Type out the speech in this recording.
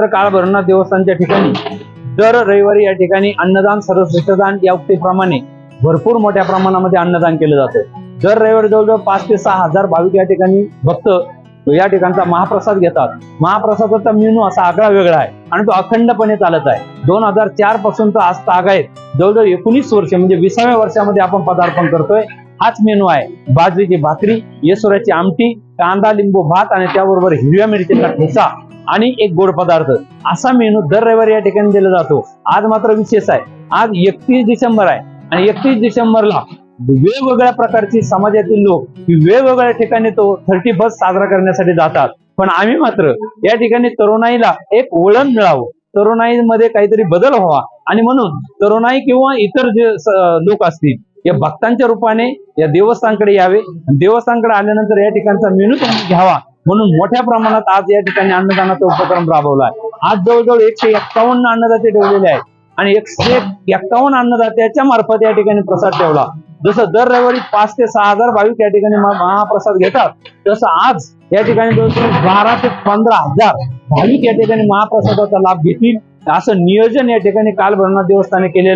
मात्र काळ भैरवनाथ देवस्थानच्या ठिकाणी दर रविवारी या ठिकाणी अन्नदान सर्वश्रेष्ठदान या उक्तीप्रमाणे भरपूर मोठ्या प्रमाणामध्ये अन्नदान केलं जातं. दर रविवारी जवळजवळ पाच ते सहा हजार भाविक या ठिकाणी भक्त या ठिकाणचा महाप्रसाद घेतात. महाप्रसादाचा मेनू असा आगळा वेगळा आहे आणि तो अखंडपणे चालत आहे. दोन हजार चारपासून तर आज ताग आहेत. जवळजवळ एकोणीस वर्ष म्हणजे विसाव्या वर्षामध्ये आपण पदार्पण करतोय. हाच मेनू आहे. बाजरीची भाकरी येसुराची आमटी कांदा लिंबू भात आणि त्याबरोबर हिरव्या मिरचीचा ठेचा आणि एक गोड पदार्थ. असा मेनू दर रविवारी या ठिकाणी दिला जातो. आज मात्र विशेष आहे. आज एकतीस डिसेंबर आहे. आणि एकतीस डिसेंबरला वेगवेगळ्या प्रकारची समाजातील लोक वेगवेगळ्या ठिकाणी तो थर्टी फर्स्ट साजरा करण्यासाठी जातात. पण आम्ही मात्र या ठिकाणी तरुणाईला एक वळण मिळावं. तरुणाईमध्ये काहीतरी बदल व्हावा. आणि म्हणून तरुणाई किंवा इतर जे लोक असतील या भक्तांच्या रूपाने या देवस्थानकडे यावे. देवस्थानकडे आल्यानंतर या ठिकाणचा मेनू त्यांनी घ्यावा. म्हणून मोठ्या प्रमाणात आज या ठिकाणी अन्नदानाचा उपक्रम राबवला आहे. आज जवळजवळ एकशे एक्कावन्न अन्नदाते ठेवलेले आहेत. आणि एकशे एक्कावन्न अन्नदात्याच्या मार्फत या ठिकाणी प्रसाद ठेवला. जसं दर रविवारी पाच ते सहा हजार भाविक या ठिकाणी महाप्रसाद घेतात तसं आज या ठिकाणी जवळजवळ बारा ते पंधरा हजार भाविक या ठिकाणी महाप्रसादाचा लाभ घेतील. असं नियोजन या ठिकाणी काल भरणा देवस्थाने केलेलं